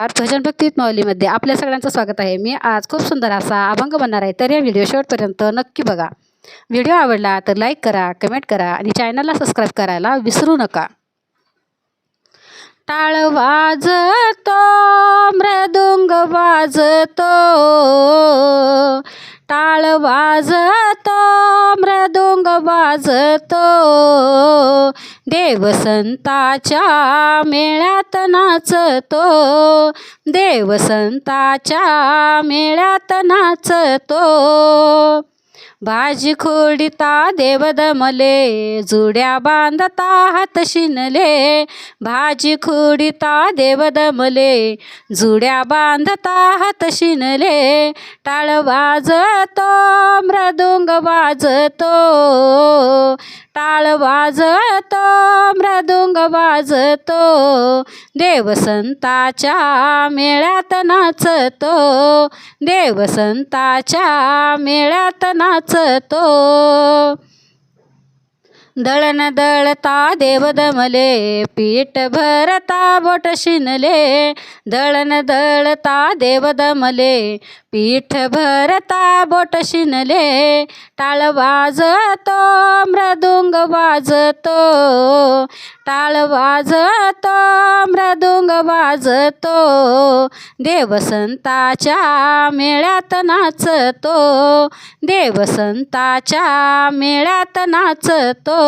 आज भजन भक्ती माऊलीमध्ये आपल्या सगळ्यांचं स्वागत आहे. मी आज खूप सुंदर असा अभंग बनणार आहे तर या व्हिडिओ शेवटपर्यंत नक्की बघा. व्हिडिओ आवडला तर लाईक करा कमेंट करा आणि चॅनलला सबस्क्राईब करायला विसरू नका. टाळ वाजतो मृदुंग वाजतो. टाळ वाजतो मृदुंग वाजतो. देवसंताच्या मेळ्यात नाचतो. देवसंताच्या मेळ्यात नाचतो. भाजी खोडिता देवदमले जुड्या बांधता हात शिनले. भाजी खोडिता देवदमले जुड्या बांधता हात शिनले. टाळ वाजतो मृदुंग वाजतो. टाळ वाजतो मृदुंग वाजतो. देवसंताच्या मेळ्यात नाचतो. देवसंताच्या मेळ्यात नाच नाचतो दळण दळता देवदमले पीठ भरता बोट शिनले दळण दळता देवदमले पीठ भरता बोट शिनले टाळ वाजतो मृदुंग वाजतो टाळ वाजतो मृदुंग वाजतो देवसंताच्या मेळ्यात नाचतो देवसंताच्या मेळ्यात नाचतो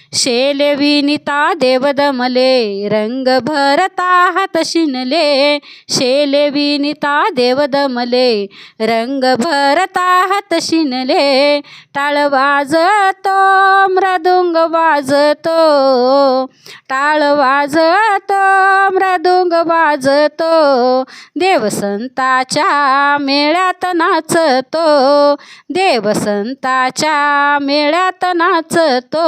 शेले विनिता देवदमले रंग भरता हात शिनले शेले विनिता देवदमले रंग भरता हात शिनले टाळ वाजतो मृदुंग वाजतो टाळ वाजतो मृदुंग वाजतो देवसंताच्या मेळ्यात नाचतो देवसंताच्या मेळ्यात नाचतो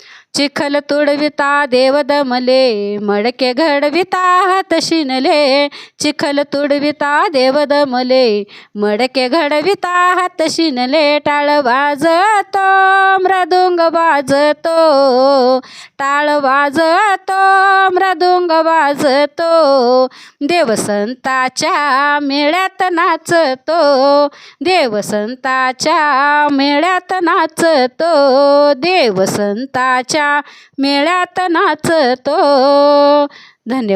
चिखल तुडविता देवदमले मडके घडविता हात शिनले. चिखल तुडविता देवदमले मडके घडविता हात शिनले. टाळ वाजतो मृदुंग वाजतो. टाळ वाजतो मृदुंग वाजतो. देवसंताच्या मेळ्यात नाचतो देवसंताच्या मेळ्यात नाचतो. देवसंताच्या मेळ्यात नाचतो धन्य